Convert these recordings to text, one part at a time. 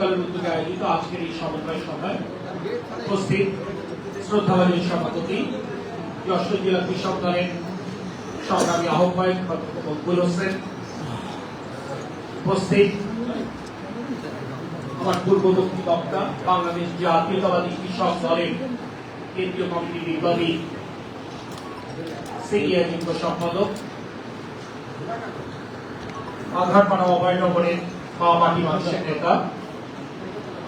দলের উদ্যোগে আয়োজিত আজকের এই সমন্বয় সভায় উপস্থিত শ্রদ্ধাভাজন সভাপতি, যশোর জেলা কৃষক দলের সংগ্রামী আহ্বায়ক মকবুল হোসেন, উপস্থিত আমার পূর্ববর্তী বক্তা, বাংলাদেশ জাতীয়তাবাদী কৃষক দলের কেন্দ্রীয় কমিটির নির্বাহী সিনিয়র যুগ্ম সম্পাদক আঘাটপাড়া অভয়নগরের মা মাটি মানুষের নেতা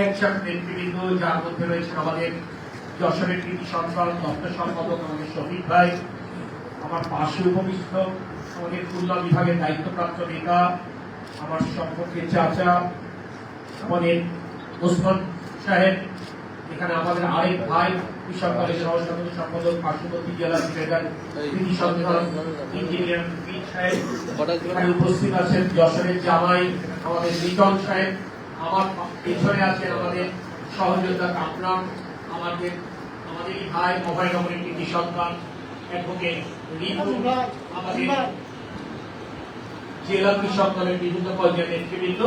একসাথে নেতৃবৃন্দ যার মধ্যে রয়েছেন আমাদের যশোরের কৃষি সন্তান দপ্তর সম্পাদক আমাদের শফিক ভাই, আমার পাশে উপবিষ্ট আমাদের খুলনা বিভাগের দায়িত্বপ্রাপ্ত নেতা, আমার সম্পর্কে চাচা, আমাদের ওসমান সাহেব, এখানে আমাদের আরেক ভাই, কৃষক সম্পাদক, পার্শ্ববর্তী জেলা ট্রেডার কৃষি সম্মেলন ইঞ্জিনিয়ার সাহেব, এখানে উপস্থিত আছেন যশোরের জামাই, আমাদের লিটন সাহেব আমার পেছনে আছেন আমাদের সহযোদ্ধা কামরাম আমাদের আমাদের ভাই অভয়নগরের কৃতি সন্তান অ্যাডভোকেট জেলা কৃষক দলের বিভিন্ন পর্যায়ের নেতৃবৃন্দ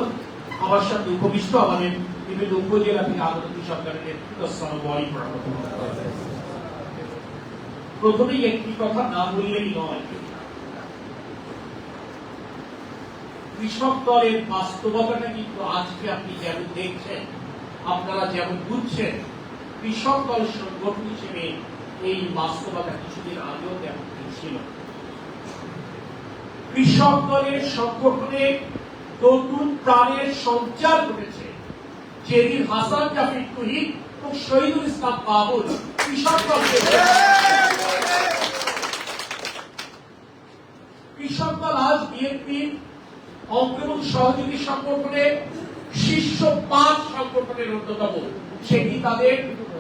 উপবিষ্ট আমাদের বিভিন্ন উপজেলা থেকে আগত কৃষক দলের নেতৃত্ব। প্রথমেই একটি কথা না বললেই নয় কৃষক দলের বাস্তবতাটা কিন্তু আজকে আপনি যেমন দেখছেন, আপনারা যেমন বুঝছেন, কৃষক দল সংগঠন হিসেবে এই বাস্তবতা কিছুদিন আগেও তেমন ছিল কৃষক দলের সংগঠনে নতুন প্রাণের সঞ্চার ঘটেছে। যেদিন হাসান, জাফির তুহিন এবং শহীদুল ইসলাম বাবুল কৃষক দলকে কৃষক দল আজ বিএনপির এবং সহযোগী সংগঠনের শীর্ষ পাঁচ সংগঠনের অন্যতম। সেটি তাদের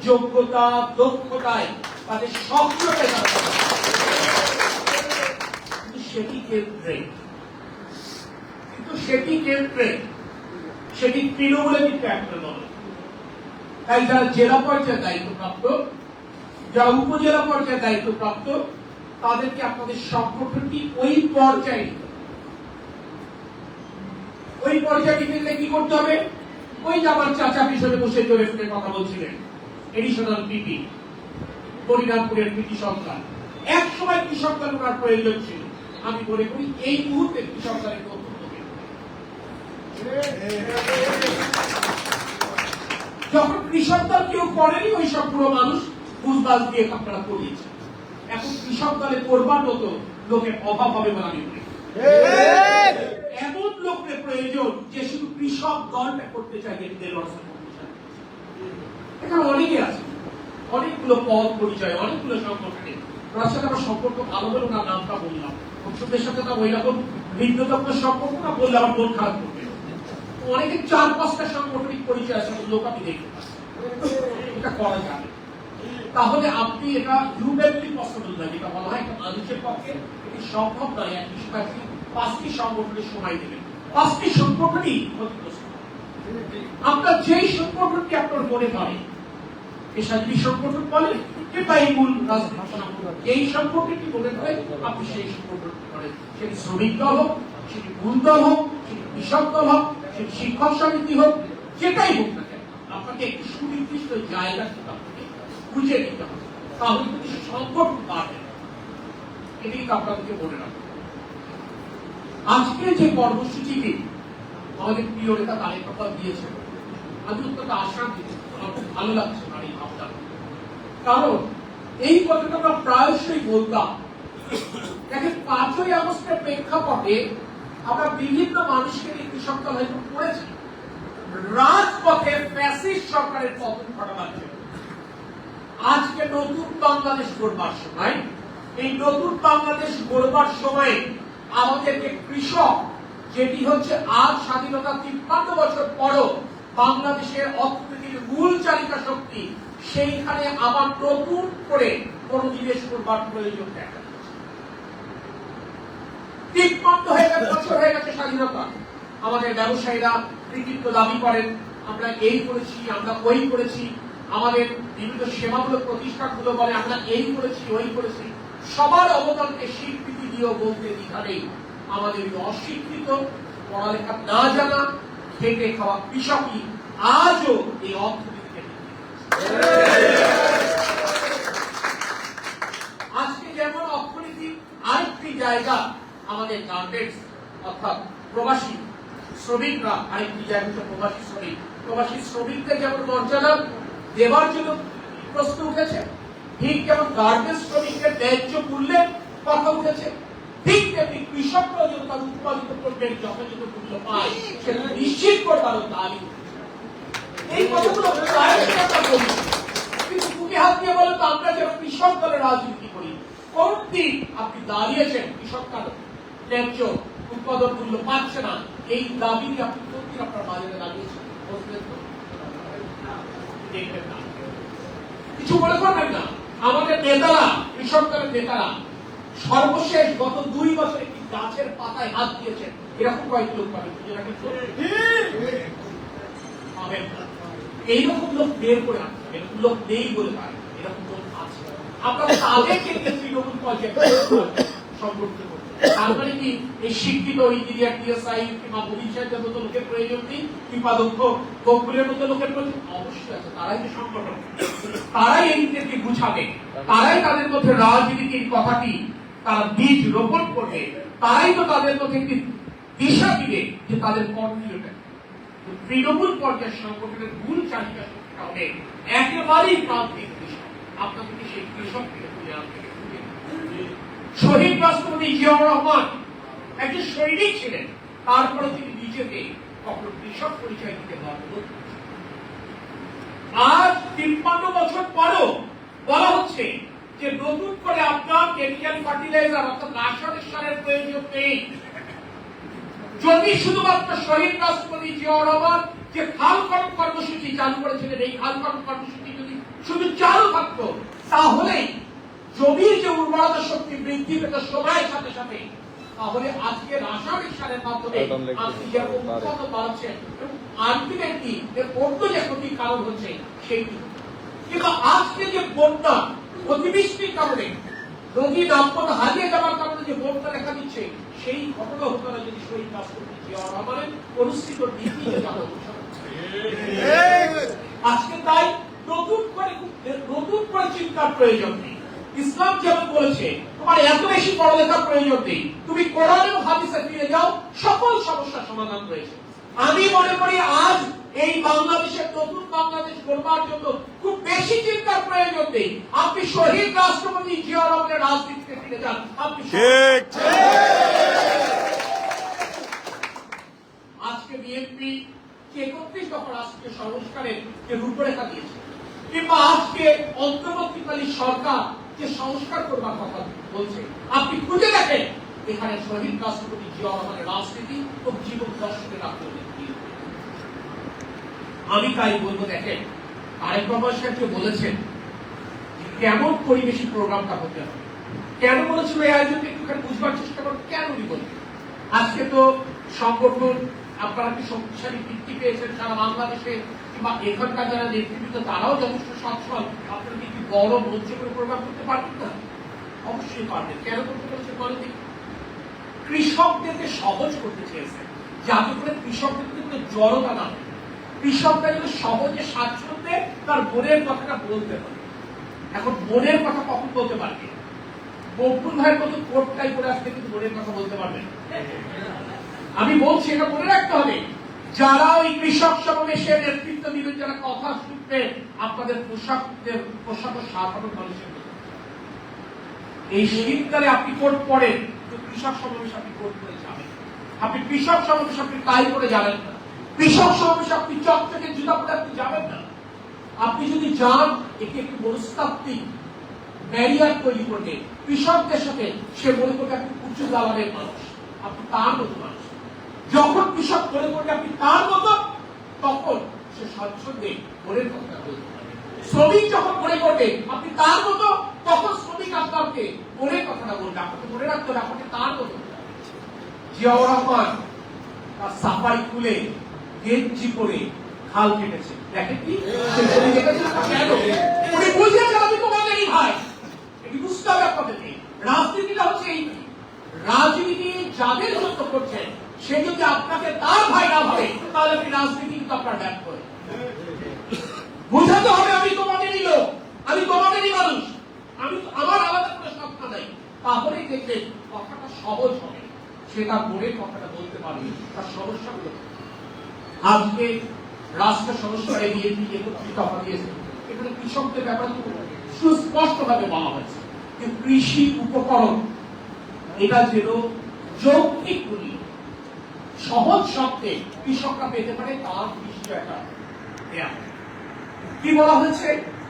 যোগ্যতা, দক্ষতায় তাদের সক্রিয়তায় কিন্তু সেটি কেন্দ্রে। কিন্তু সেটি কেন্দ্রে, সেটি তৃণমূলে কিন্তু একটা নয় তাই যারা জেলা পর্যায়ে দায়িত্বপ্রাপ্ত, যারা উপজেলা পর্যায়ে দায়িত্বপ্রাপ্ত, তাদেরকে আপনাদের সংগঠনটি ওই পর্যায়ে। ওই পর্যায়ে গেলে কি করতে হবে? ওই যে আমার চাচা পিছনে বসে জোরে ফুটে কথা বলছিলেন। এডিশনাল পিপি হরিরামপুরের কৃষি সন্তান। এক সময় কৃষক তালুকার প্রয়োজন ছিল। আমি মনে করি এই মুহূর্তে কৃষক তালিকা যখন কৃষক দল কেউ করেনি ওই সব পুরো মানুষ বুঝবাজ দিয়ে আপনারা করিয়েছে এখন কৃষক দলে করবার মতো লোকের অভাব হবে বলে আমি মনে করি। লোকের প্রয়োজন যে শুধু কৃষক দলটা করতে চায়। এখানে অনেকে আছে, অনেকগুলো পদ পরিচয়, অনেকগুলো সংগঠনে। সাথে আমার সম্পর্ক ভালো নামটা বললাম। সাথে ভিন্নতম সম্পর্ক না বললে আমার মন খারাপ করবে। চার পাঁচটা সাংগঠনিক পরিচয় আছে লোক আমি দেখতে। এটা করা যাবে। তাহলে আপনি এটা হিউম্যানলি পসিবল যেটা বলা হয় একটা মানুষের পক্ষে এটি সম্ভব নয় আপনি পাঁচটি সংগঠনের সময় দেবেন। পাঁচটি ক্ষতিগ্রস্ত। আপনার যেই সংগঠনটি আপনার মনে পড়ে পেশাজীবী বলেন কিংবা এই মূল এই সংগঠনটি মনে করে আপনি সেই করেন? সেটি শ্রমিক দল হোক, সেটি দল হোক, সেটি কৃষক দল হোক, সেটি শিক্ষক সমিতি হোক, যেটাই হোক না কেন, আপনাকে একটি সুনির্দিষ্ট জায়গা খুঁজে নিতে হবে। তাহলে কিন্তু সংগঠন বাড়বে এটি কিন্তু আপনাদেরকে মনে রাখতে। আজকে যে কর্মসূচিটি আমাদের প্রিয় নেতা তারেক রহমান দিয়েছেন। আমি অত্যন্ত আশান্বিত আমার খুব ভালো লাগছে তার এই ভাবনা কারণ এই কথাটা আমরা প্রায়শই বলতাম। দেখেন, পাঁচই আগস্টের প্রেক্ষাপটে আমরা বিভিন্ন মানুষকে নিয়ে কৃষক দল হয়তো করেছি রাজপথে ফ্যাসিস্ট সরকারের পতন ঘটাবার জন্য। আজকে নতুন বাংলাদেশ গড়বার সময়। এই নতুন বাংলাদেশ গড়বার সময়ে আমাদেরকে কৃষক, যেটি হচ্ছে আজ স্বাধীনতা তিপ্পান্ন বছর পরও বাংলাদেশের অর্থনীতির মূল চালিকা শক্তি, সেইখানে আবার নতুন করে মনোনিবেশ করবার প্রয়োজন দেখা যাচ্ছে। হয়ে গেছে, বছর হয়ে গেছে স্বাধীনতা। আমাদের ব্যবসায়ীরা কৃতিত্ব দাবি করেন, আমরা এই করেছি, আমরা ওই করেছি। আমাদের বিভিন্ন সেবামূলক প্রতিষ্ঠানগুলো বলে, আমরা এই করেছি, ওই করেছি। সবার অবদানকে স্বীকৃতি দিয়েও বলতে দ্বিধা নেই আমাদের অশিক্ষিত, পড়ালেখা না জানা, খেটে খাওয়া কৃষকই আজও এই অর্থনীতিকে আজকে যেমন অর্থনীতি, আরেকটি জায়গা আমাদের গার্মেন্টস অর্থাৎ প্রবাসী শ্রমিকরা, আরেকটি জায়গা প্রবাসী শ্রমিক। প্রবাসী শ্রমিকদের যেমন মর্যাদা দেওয়ার জন্য প্রশ্ন উঠেছে, ঠিক যেমন গার্মেন্টস শ্রমিকদের ন্যায্য মূল্যের কথা উঠেছে। ঠিক তেমনি কৃষকরা যেন তার উৎপাদিত পণ্যের যথাযথ মূল্য পায়, সেটা নিশ্চিত করবার দাবি এই কথাগুলো কিন্তু বুকে হাত দিয়ে বলেন আমরা যেন কৃষক দলের রাজনীতি করি। কোন দিন আপনি দাঁড়িয়েছেন কৃষক ন্যায্য উৎপাদন মূল্য পাচ্ছে না। এই দাবি নিয়ে আপনি কোন আপনার বাজারে দাঁড়িয়েছেন? কিছু মনে করবেন না। আমাদের নেতারা, কৃষক দলের নেতারা সর্বশেষ গত দুই বছর একটি গাছের পাতায় হাত দিয়েছেন? এরকম কয়েক লোক পাবেন এইরকম লোক বের করে হবে। এরকম লোক নেই বলে পারে এরকম লোক আছে। আমরা তাদেরকে তৃণমূল পর্যায়ে। মানে কি, এই শিক্ষিত ইঞ্জিনিয়ার টিএসআই কিংবা মতো লোকের প্রয়োজন নেই, কিংবা দক্ষ মতো লোকের প্রয়োজন অবশ্যই আছে, তারাই সংগঠন। তারাই এইদেরকে বুঝাবে তারাই তাদের মধ্যে রাজনীতির কথাটি তারা বীজ রোপণ করবে, তারাই তো তাদের মধ্যে একটি দিশা দিবে যে তাদের কর্মীয়টা তৃণমূল পর্যায়ের সংগঠনের মূল চাহিদা শক্তিটা হবে একেবারেই প্রান্তিক সেই শহীদ রাষ্ট্রপতি জিয়াউর রহমান একজন সৈনিক ছিলেন, তারপরে তিনি নিজেকে কখনো কৃষক পরিচয় দিতে করেছেন। আজ তিপ্পান্ন বছর পরও বলা হচ্ছে যে নতুন করে আপনার কেমিক্যাল ফার্টিলাইজার অর্থাৎ রাসায়নিক সারের প্রয়োজন নেই যদি শুধুমাত্র শহীদ রাষ্ট্রপতি জিয়াউর রহমান যে খাল খনন কর্মসূচি চালু করেছিলেন এই খাল খনন কর্মসূচি যদি শুধু চালু থাকতো তাহলে জমির যে উর্বরতা শক্তি বৃদ্ধি পেত সময়ের সাথে সাথে তাহলে আজকে রাসায়নিক সারের মাধ্যমে আপনি যেরকম উৎপাদন বাড়াচ্ছেন এবং আলটিমেটলি এর অন্য যে ক্ষতির কারণ হচ্ছে সেইটি। কিন্তু আজকে যে বন্যা অতিবৃষ্টির কারণে, রোগী দাম্পত্য হারিয়ে যাওয়ার কারণে যে বন্যা দেখা দিচ্ছে, সেই ঘটনা হতো যদি শহীদ রাষ্ট্রপতি জিয়াউর রহমানের অনুষ্ঠিত নীতি। আজকে তাই নতুন করে নতুন করে চিন্তার প্রয়োজন নেই ইসলাম যেমন বলেছে, তোমার এত বেশি পড়ালেখার প্রয়োজন নেই, তুমি কোরআন হাদিসে ফিরে যাও, সকল সমস্যার সমাধান রয়েছে আমি মনে করি আজ এই বাংলাদেশের নতুন বাংলাদেশ গড়বার জন্য খুব বেশি চিন্তার প্রয়োজন নেই। আপনি শহীদ রাষ্ট্রপতি জিয়া রহমানের রাজনীতিতে ফিরে যান। আপনি আজকে বিএনপি যে একত্রিশ দফা রাষ্ট্রীয় সংস্কারের যে রূপরেখা দিয়েছে কিংবা আজকে অন্তর্বর্তীকালীন সরকার যে সংস্কার করবার কথা বলছে আপনি খুঁজে দেখেন এখানে শহীদ রাষ্ট্রপতি জিয়া রহমানের রাজনীতি ও জীবন দর্শনের আপনাদের আমি তাই বলব, দেখেন আরেক বাবা সাহেবকে বলেছেন কেমন পরিবেশী প্রোগ্রামটা হতে হবে। কেন বলেছিল এই আয়োজনকে? একটুখানি বুঝবার চেষ্টা করুন কেন উনি বলছেন আজকে তো সংগঠন, আপনারা কি শক্তিশালী বৃদ্ধি পেয়েছেন সারা বাংলাদেশে, কিংবা এখানকার যারা নেতৃত্ব তারাও যথেষ্ট সচ্ছল। আপনারা কি বড় মঞ্চ করে প্রোগ্রাম করতে পারবেন না? অবশ্যই পারবেন। কেন করতে পারছেন বলেন? কৃষকদেরকে সহজ করতে চেয়েছেন। যাতে করে কৃষকদের কিন্তু জড়তা না হয়। কৃষকরা যেন সহজে স্বাচ্ছন্দ্যে তার বোনের কথাটা বলতে পারে এখন বোনের কথা কখন বলতে পারবে? বকুল ভাইয়ের মতো কোটটাই করে আসতে কিন্তু বোনের কথা বলতে পারবে। আমি বলছি, এটা মনে রাখতে হবে, যারা ওই কৃষক সমাবেশের নেতৃত্ব দিবেন, যারা কথা শুনবেন আপনাদের পোশাকদের পোশাক সাধারণ মানুষের। এই শীতকালে আপনি কোট পড়েন কৃষক সমাবেশ আপনি কোট করে যাবেন। আপনি কৃষক সমাবেশ আপনি তাই করে যাবেন না। কৃষক সমাবেশ আপনি চকচকে জুতা পরে আপনি যাবেন না। আপনি যদি যান একে একটি মনস্তাত্ত্বিক ব্যারিয়ার তৈরি করবে। কৃষকদের সাথে সে মনে করবে আপনি উচ্চ দালালের মানুষ, আপনি তার মতো মানুষ। যখন কৃষক মনে করবে আপনি তার মতো, তখন সে স্বচ্ছন্দে মনের কথা বলতে শ্রমিক যখন মনে করবে আপনি তার মতো, তখন শ্রমিক আপনাকে মনের কথাটা বলবে, আপনাকে মনে রাখতে হবে, আপনাকে তার মতো জিয়াউর রহমান তার সাফাই খুলে গেঞ্জি পরে খাল কেটেছে। আমি তোমাদেরই হবে আপনাদেরকে। রাজনীতিটা হচ্ছে এই রাজনীতি যাদের জন্য করছেন সে যদি আপনাকে তার ভাই না ভাবে, তাহলে আপনি রাজনীতি কিন্তু আপনার ব্যাপ করে। বোঝাতে হবে আমি তোমাদেরই লোক। আমি তোমাদেরই মানুষ। আমি আমার আলাদা করে সত্তা নাই। তাহলেই দেখবেন কথাটা সহজ হবে। সে তার মনের কথাটা বলতে পারবে তার সমস্যাগুলো আজকে রাষ্ট্র সংস্কারে বিএনপি একত্রিত হওয়া দিয়েছে। এখানে কৃষকদের ব্যাপারে সুস্পষ্ট ভাবে বলা হয়েছে যে কৃষি উপকরণ, এটা যেন যৌক্তিক মূল্য সহজ শব্দে কৃষকরা পেতে পারে, তার নিশ্চয়তা দেয়া কি বলা হয়েছে?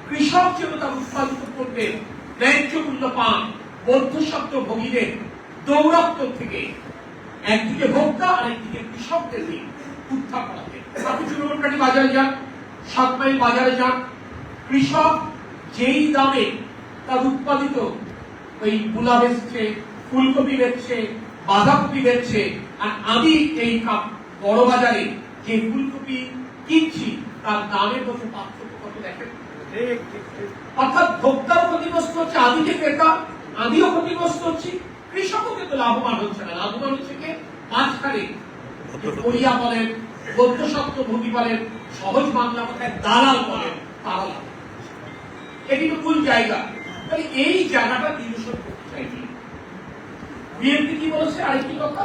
কৃষক যেন তার উৎপাদিত পণ্যের ন্যায্য মূল্য পান মধ্যস্বত্ব ভোগীদের দৌরাত্ম থেকে একদিকে ভোক্তা আর একদিকে কৃষকদের নিয়ে চুরুমনকাঠি বাজারে যান সাত বাজারে যান। কৃষক যেই দামে তার উৎপাদিত ওই মূলা বেচছে, ফুলকপি বেচছে, বাঁধাকপি বেচছে, আর আমি এই বড় বাজারে যে ফুলকপি কিনছি, তার দামের মধ্যে পার্থক্য কত দেখেন? অর্থাৎ ভোক্তাও ক্ষতিগ্রস্ত হচ্ছে আমি যে ক্রেতা, আমিও ক্ষতিগ্রস্ত হচ্ছি, কৃষকও কিন্তু লাভবান হচ্ছে না। লাভবান হচ্ছে কে? মাঝখানে করিয়া বলেন বৌদ্ধসত্ব ভূমি বলেন সহজ বাংলা কথায় দালাল বলেন তারা এটি তো ভুল জায়গা। তাহলে এই জায়গাটা নিরসন করতে বিএনপি কি বলেছে? আরেকটি কথা,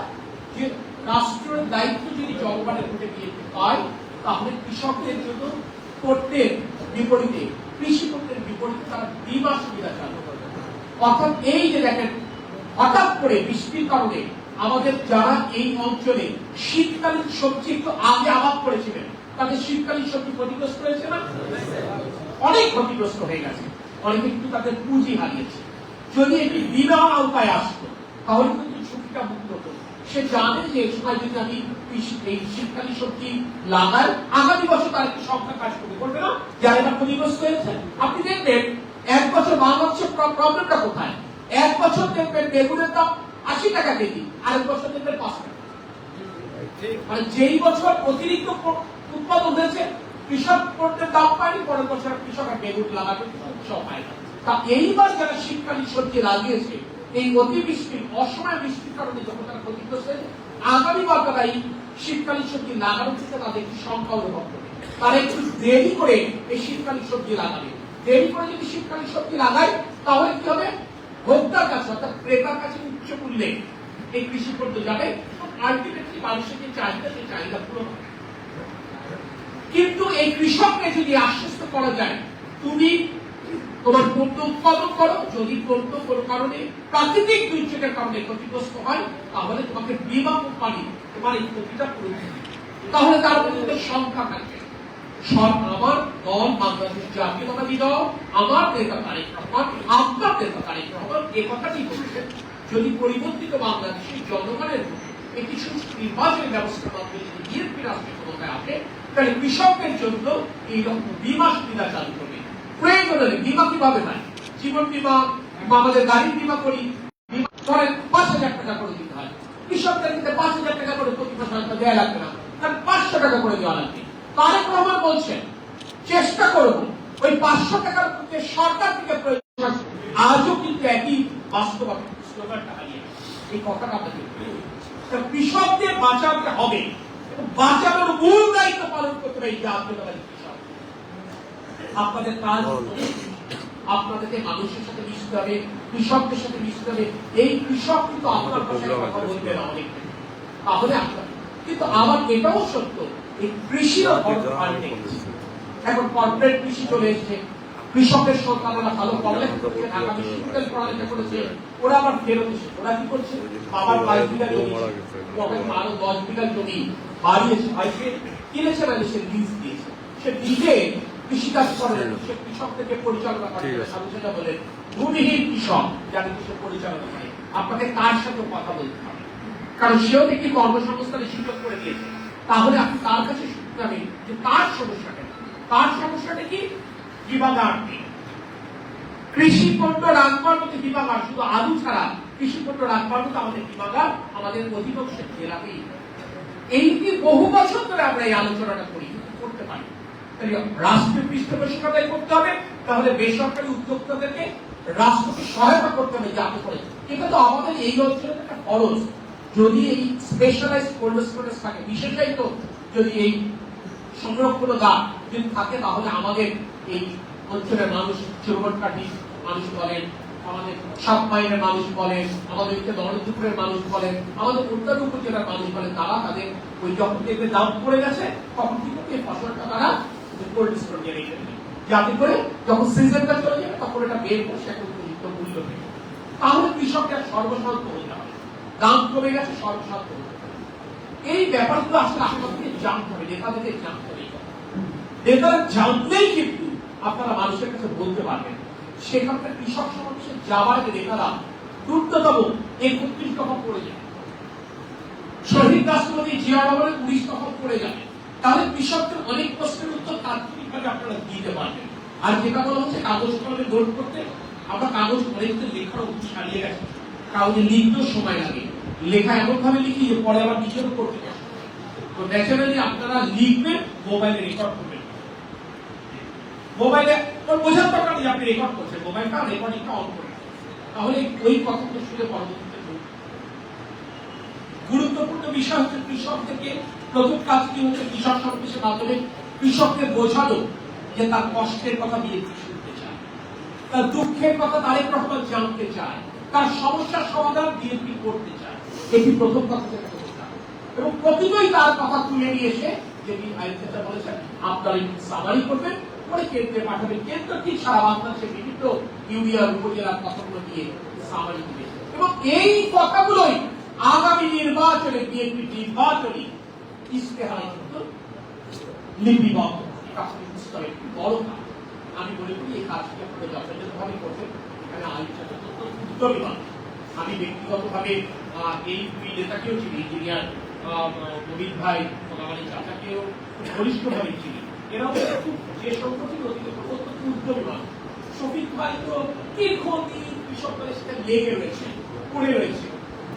যে রাষ্ট্রের দায়িত্ব যদি জনগণের ভোটে বিএনপি পায়, তাহলে কৃষকদের জন্য করতের বিপরীতে, কৃষি করতের বিপরীতে তারা বিমা সুবিধা চালু করবে অর্থাৎ এই যে দেখেন, হঠাৎ করে বৃষ্টির কারণে আমাদের যারা এই অঞ্চলে শীতকালীন সবজি একটু আগে আবাদ করেছিলেন, তাদের শীতকালীন সবজি ক্ষতিগ্রস্ত হয়েছে না? অনেক ক্ষতিগ্রস্ত হয়ে গেছে। অনেকে কিন্তু তাদের পুঁজি হারিয়েছে। যদি এটি বিনা উপায় আসতো, তাহলে কিন্তু ঝুঁকিটা মুক্ত হতো। সে জানে যে সময় যদি আমি এই শীতকালীন সবজি লাগাই, আগামী বছর তার একটি সংখ্যা কাজ করবে। করবে না? যারা এটা ক্ষতিগ্রস্ত হয়েছে, আপনি দেখবেন, এক বছর বাংলাদেশের প্রবলেমটা কোথায়? এক বছর দেখবেন বেগুনের দাম আশি টাকা কেজি আরেক বছর দেখবেন পাঁচ টাকা। মানে যেই বছর অতিরিক্ত উৎপাদন হয়েছে কৃষক পণ্যের দাম পায়নি পরের বছর কৃষক আর বেগুন লাগাতে সব পায় না তা এইবার যারা শীতকালীন সবজি লাগিয়েছে এই অতিবৃষ্টির অসময় বৃষ্টির কারণে যখন তারা ক্ষতিগ্রস্ত হয়েছে আগামী বার তারা এই শীতকালীন সবজি লাগানোর থেকে তাদের একটি সংখ্যা অনুভব করবে। তারা একটু দেরি করে এই শীতকালীন সবজি লাগাবে। দেরি করে যদি শীতকালীন সবজি লাগায় তাহলে কি হবে? ভোক্তার কাছে অর্থাৎ ক্রেতার কাছে উচ্চ মূল্যে এই কৃষি পণ্য যাবে আলটিমেটলি মানুষের যে চাহিদা, সেই চাহিদা পূরণ হবে। কিন্তু এই কৃষককে যদি আশ্বস্ত করা যায়, তুমি তোমার পণ্য উৎপাদন করো, যদি পণ্য কোনো কারণে প্রাকৃতিক দুর্যোগের কারণে ক্ষতিগ্রস্ত হয়, তাহলে তোমাকে বিমা কোম্পানি তোমার এই ক্ষতিটা পূরণ তাহলে তার মধ্যে সংখ্যা থাকবে সব আমার বাংলাদেশ আমার নেতা তারেক রহমান আপনার নেতা তারেক রহমান এ কথাটি যদি পরিবর্তিত বাংলাদেশের জনগণের একটি সুষ্ঠু ব্যবস্থা মাধ্যমে যদি বিএনপি রাষ্ট্রীয় ক্ষমতায় আসে, তাহলে কৃষকদের জন্য এইরকম বিমা সুবিধা চালু করবে। প্রয়োজন হলে বিমা কীভাবে হয়? জীবন বিমা, বা আমাদের গাড়ির বিমা করি। বিমা পাঁচ হাজার টাকা করে দিতে হয়। কৃষকদের ক্ষেত্রে পাঁচ হাজার টাকা করে প্রতি মাসে দেওয়া লাগবে না তার পাঁচশো টাকা করে দেওয়া লাগবে। তারেক রহমান বলছেন, চেষ্টা করব ওই পাঁচশো টাকার সরকার থেকে প্রয়োজন আজও কিন্তু একই বাস্তবতা এই কথাটা কৃষকদের বাঁচাতে হবে বাঁচানোর মূল দায়িত্ব পালন করতে এই আপনাদের কাজ আপনাদেরকে মানুষের সাথে মিশতে হবে, কৃষকদের সাথে মিশতে হবে। এই কৃষক কিন্তু আপনার কথা বলবে না অনেক তাহলে আপনার কিন্তু আমার এটাও সত্য এই গেছে। এখন কর্পোরেট কৃষি চলে এসেছে। কৃষকের সন্তানরা ভালো পড়ালেখা করছে ঢাকা বিশ্ববিদ্যালয় পড়ালেখা করেছে। ওরা আবার ফেরত ওরা কি করছে? বাবার পাঁচ বিঘা জমি। আরও দশ বিঘা জমি বাড়িয়েছে। ভাইকে কিনেছে না সে লিজ দিয়েছে। সে কৃষিকাজ করে। সে কৃষকদেরকে পরিচালনা করে। সেটা বলেন ভূমিহীন কৃষক যারা কৃষক পরিচালনা করে। আপনাকে তার সাথে কথা বলতে হবে। কারণ সেও দেখি কর্মসংস্থানের সুযোগ করে দিয়েছে। তাহলে আপনি তার কাছে শুনতে হবে যে তার সমস্যাটা তার সমস্যাটা কি? বিভাগার নেই। কৃষি পণ্য রাখবার মতো বিভাগার শুধু আলু ছাড়া কৃষি পণ্য রাখবার মতো আমাদের বিভাগার আমাদের অধিকাংশের জেলাতেই নেই। এই কি বহু বছর ধরে আমরা এই আলোচনাটা করি করতে পারি তাহলে রাষ্ট্রীয় পৃষ্ঠপোষকতায় করতে হবে, তাহলে বেসরকারি উদ্যোক্তাদেরকে রাষ্ট্রকে সহায়তা করতে হবে যাতে করে। এটা তো আমাদের এই অঞ্চলের একটা খরচ। যদি এই স্পেশালাইজ কোল্ড স্টোরেজ থাকে বিশেষায়িত যদি এই সংরক্ষণ গাছ যদি থাকে, তাহলে আমাদের এই অঞ্চলের মানুষ চৌবটকাঠি মানুষ বলেন, আমাদের সাত মাইলের মানুষ বলেন, আমাদের হচ্ছে নরদুপুরের মানুষ বলেন, আমাদের উত্তর উপজেলার মানুষ বলেন, তারা তাদের ওই যখন দেখবে দাম পড়ে গেছে, তখন কিন্তু এই ফসলটা তারা কোল্ড স্টোর নিয়ে দেবে। যাতে করে যখন সিজনটা চলে যাবে, তখন এটা বের করে সেটা উপযুক্ত মূল্য পেয়ে তাহলে কৃষকরা সর্বশান্ত হতে হবে দাম কমে গেছে হতে এই ব্যাপারগুলো আসলে আপনাদেরকে জানতে হবে নেতাদেরকে জানতে হবে নেতারা জানলেই কিন্তু আপনারা মানুষের কাছে বলতে পারবেন। সেখানকার কৃষক সমাবেশে যাওয়ার আগে নেতারা দ্রুততম একত্রিশ দফা পড়ে যায়। শহীদ রাষ্ট্রপতি জিয়া রহমানের উনিশ দফা পড়ে যাবে তাহলে কৃষকদের অনেক প্রশ্নের উত্তর তাৎক্ষণিকভাবে আপনারা দিতে পারবেন। আর যেটা বলা হচ্ছে কাগজ কলমে নোট করতে, আমরা কাগজ অনেকটা লেখার অভ্যাস হারিয়ে গেছে। কাগজে লিখতেও সময় লাগে। লেখা এমন ভাবে লিখি যে পরে আবার নিজেরও করতে। তো ন্যাচারালি আপনারা লিখবেন মোবাইলে রেকর্ড করবেন। মোবাইলে বোঝার দরকার নেই, আপনি রেকর্ড করছেন। মোবাইলটা রেকর্ডিংটা অন করে তাহলে ওই কথাগুলো শুনে পরবর্তীতে গুরুত্বপূর্ণ বিষয় হচ্ছে কৃষকদেরকে প্রথম কাজ কি হচ্ছে? কৃষক সমাবেশের মাধ্যমে কৃষককে বোঝানো যে তার কষ্টের কথা শুনতে চায় তার দুঃখের কথা তারেক রহমান জানতে চায়। তার সমস্যার সমাধান বিএনপি করতে চায়। এটি প্রথম কথা এবং প্রতিদিনই তার কথা তুলে নিয়ে এসে যেটি আইনটা বলেছেন আপনারা করবেন কেন্দ্রে কেন্দ্র সারা বাংলাদেশের বিভিন্ন ইউনিয়ন, উপজেলার কথাগুলো দিয়ে সামারি দিবে। এবং এই কথাগুলোই আগামী নির্বাচনে বিএনপি নির্বাচনী ইস্তেহারে কিন্তু লিপিবদ্ধ বড় কাজ। আমি মনে করি এই কাজটি আপনারা যথাযথভাবে করবেন। এখানে আলোচনা অত্যন্ত উদ্যমী মানুষ। আমি ব্যক্তিগতভাবে এই দুই নেতাকেও চিনি, ইঞ্জিনিয়ার নবীন ভাই আমার চাচাকেও ঘনিষ্ঠভাবে চিনি। এরাও খুব যে সম্পত্তি অতীত অত্যন্ত উদ্যমী মানুষ শফিক ভাই তো দীর্ঘদিন কৃষকদের সাথে লেগে রয়েছে, পড়ে রয়েছে।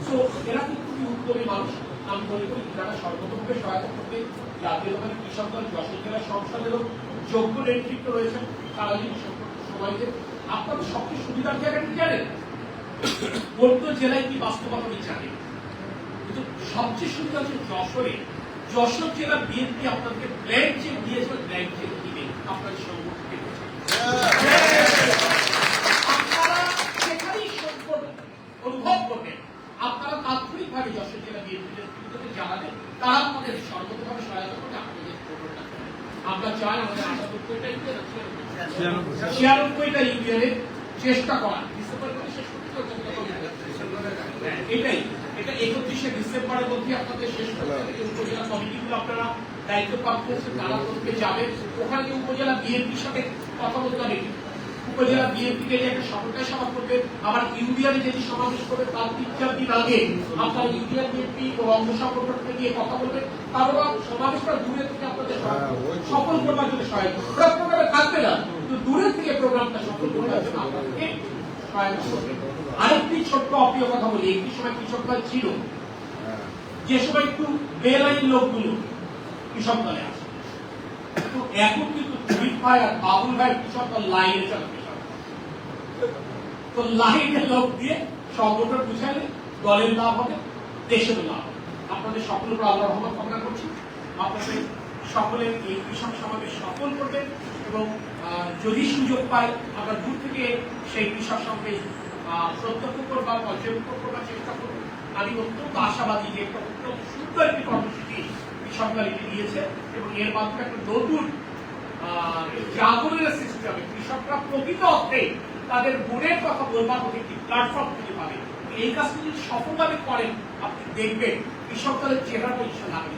তো এরা কিন্তু খুবই উদ্যমী মানুষ। আমি মনে করি যারা সর্বতভাবে সহায়তা করবে। জাতীয়ভাবে কৃষক দল, যশোর জেলা সংসদেরও যোগ্য নেতৃত্ব রয়েছে তারা যদি সবাইকে। আপনাদের সবচেয়ে সুবিধার জায়গাটা জানেন? বৌদ্ধ জেলায় কি বাস্তবতা আমি জানি কিন্তু সবচেয়ে সুবিধা হচ্ছে যশোরে। যশোর জেলা বিএনপি আপনাদেরকে ব্ল্যাঙ্ক চেক দিয়েছে, ব্ল্যাঙ্ক চেক দিবে আপনাদের সংগঠনকে আপনারা সেখানেই সংকট অনুভব করবেন আপনারা তাৎক্ষণিকভাবে যশোর জেলা বিএনপি নেতৃত্বকে জানাবেন তারা আপনাদের সর্বতভাবে সহায়তা করবে আপনাদের প্রোগ্রামটা আমরা চাই আমাদের আটাত্তরটা ইউনিয়ন ছিয়ানব্বইটা ইউনিয়নের চেষ্টা করা। হ্যাঁ, এটাই। এটা একত্রিশে ডিসেম্বরের মধ্যে আপনাদের শেষ উপজেলা কমিটিগুলো আপনারা দায়িত্ব প্রাপ্ত হচ্ছে তারা করতে যাবেন ওখানে উপজেলা বিএনপির সাথে কথা বলতে হবে। উপজেলা বিএনপি কে একটা সমন্বয় সভা করবে আবার ইউনিয়নে যেটি সমাবেশ করবে তার তিন চার দিন আগে আপনারা ইউনিয়ন বিএনপি ও অঙ্গ সংগঠনকে নিয়ে কথা বলবেন তারপর সমাবেশটা দূরে থেকে আপনাদের সহায়তা সফল করবার জন্য সহায়তা করবে। ওরা প্রোগ্রামে থাকবে না কিন্তু দূরে থেকে প্রোগ্রামটা সফল করবার জন্য আপনাদেরকে আরেকটি ছোট্ট অপ্রিয় কথা বলি, একটি সময় কৃষকরা ছিল। যে সময় একটু বেলাইন লোকগুলো কৃষক দলে আসে। তো এখন কিন্তু জমির ভাই আর বাবুল ভাই কৃষক দল লাইনে চলে তো লাইনে লোক দিয়ে সংগঠন বুঝাইলে দলের লাভ হবে দেশের লাভ আপনাদের সকলের উপর আল্লাহ রহমান কামনা করছি। আপনাদের সকলের এই কৃষক সমাবেশ সফল করবেন এবং যদি সুযোগ পাই আমরা দূর থেকে সেই কৃষক আহ, প্রত্যক্ষ করবার পর্যবেক্ষণ করবার চেষ্টা করব আমি অত্যন্ত আশাবাদী যে একটা অত্যন্ত সুন্দর একটি কর্মসূচি কৃষকরা লিখে দিয়েছে এবং এর মাধ্যমে একটা নতুন জাগরণের কৃষকরা প্রকৃত অর্থে তাদের মনের কথা বলবার মতো একটি প্ল্যাটফর্ম খুঁজে পাবে। এই কাজটি যদি সফলভাবে করেন আপনি দেখবেন কৃষক দলের আগামী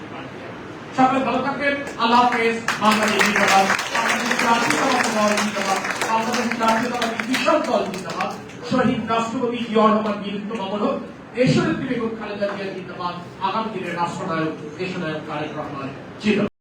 সকলে ভালো থাকবেন। আল্লাহ হাফেজ। বাংলাদেশ বাংলাদেশ দল জিন্দাবাদ শহীদ রাষ্ট্রপতি জিয়া রহমান বীরত্ব মামল হোক খালেদা জিয়া জিন্দাবাদ আগামী দিনের রাষ্ট্রনায়ক, দেশনায়ক তারেক রহমান জিন্দাবাদ